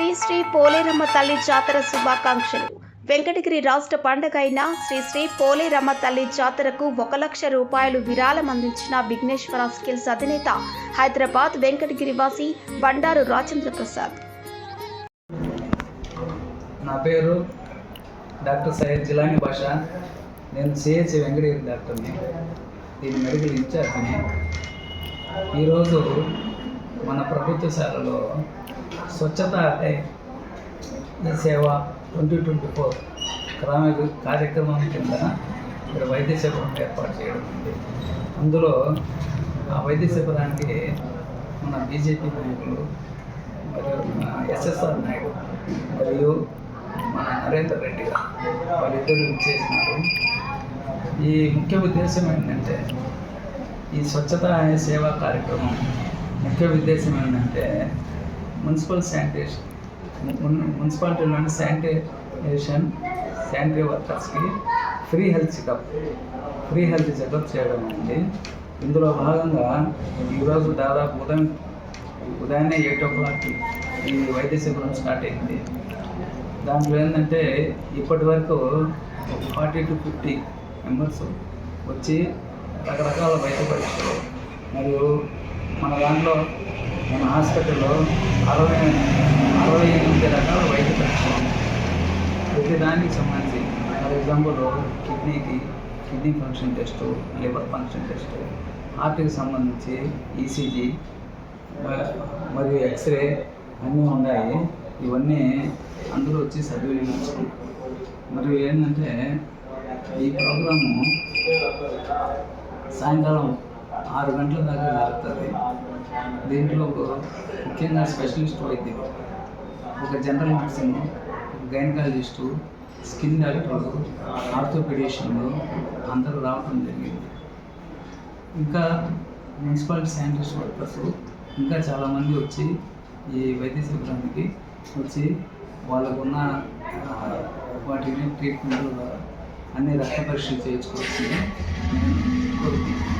శ్రీ శ్రీ పోలేరమ్మ తల్లి జాతర శుభాకాంక్షలు. వెంకటగిరి రాష్ట్ర పండగ అయిన శ్రీ శ్రీ పోలేరమ్మ తల్లి జాతరకు ఒక లక్ష రూపాయలు విరాళం అందించిన విఘ్నేశ్వర స్కిల్స్ అధినేత హైదరాబాద్ వెంకటగిరి వాసి బండారు రాజేంద్ర ప్రసాద్ నా పేరు డాక్టర్ సయ్యద్ జిలాని భాష నేను సిహెచ్ వెంకటగిరి డాక్టర్ని. దీని మెడికల్ ఇన్ఛార్జ్ని. ఈరోజు మన ప్రభుత్వ శాలలో స్వచ్ఛత అంటే సేవ ట్వంటీ ట్వంటీ ఫోర్ గ్రామీణ కార్యక్రమం కింద ఇక్కడ వైద్య శిబిరం ఏర్పాటు చేయడం ఉంది. అందులో ఆ వైద్య శిబిరానికి మన బీజేపీ నాయకులు మరియు ఎస్ఎస్ఆర్ నాయుడు మరియు మన నరేందర్ రెడ్డి గారు వాళ్ళిద్దరూ చేసినారు. ఈ ముఖ్య ఉద్దేశం ఏంటంటే ఈ స్వచ్ఛత అనే సేవా కార్యక్రమం ముఖ్య ఉద్దేశం ఏంటంటే మున్సిపల్ శానిటేషన్. మున్సిపాలిటీలోని sanitation sanitary వర్కర్స్కి free health checkup. Free health checkup చేయడం ఉంది ఇందులో భాగంగా ఈరోజు దాదాపు ఉదయం ఉదయాన్నే ఎయిట్ ఓ క్లాక్కి ఈ వైద్య శిబిరం స్టార్ట్ అయింది. దాంట్లో ఏంటంటే ఇప్పటి వరకు ఫార్టీ టు ఫిఫ్టీ మెంబర్స్ వచ్చి రకరకాల వైద్య పరీక్షలు మరియు మన దాంట్లో మన హాస్పిటల్లో అరవై అరవై ఎనిమిది రకాల వైద్య పరీక్షలు ప్రతి దానికి సంబంధించి for example కిడ్నీకి kidney function test liver function test హార్ట్కి సంబంధించి ఈసీజీ మరియు ఎక్స్రే అన్నీ ఉన్నాయి. ఇవన్నీ అందరూ వచ్చి సద్వినియోగించుకుంటారు మరియు ఏంటంటే ఈ ప్రోగ్రాము సాయంకాలం ఆరు గంటల దాకా జరుగుతుంది దీంట్లో ముఖ్యంగా స్పెషలిస్ట్ వైద్యులు ఒక జనరల్ నర్సింగ్ గైనకాలజిస్టు స్కిన్ డాక్టర్లు ఆర్థోపెడిషన్లు అందరూ రావడం జరిగింది. ఇంకా మున్సిపాలిటీ సైంటిస్ట్ వర్కర్స్ ఇంకా చాలామంది వచ్చి ఈ వైద్య శిబిరానికి వచ్చి వాళ్ళకున్న వాటిని ట్రీట్మెంట్ అన్ని రక్త పరీక్షలు చేయించుకోవాల్సింది కోరుతున్నాను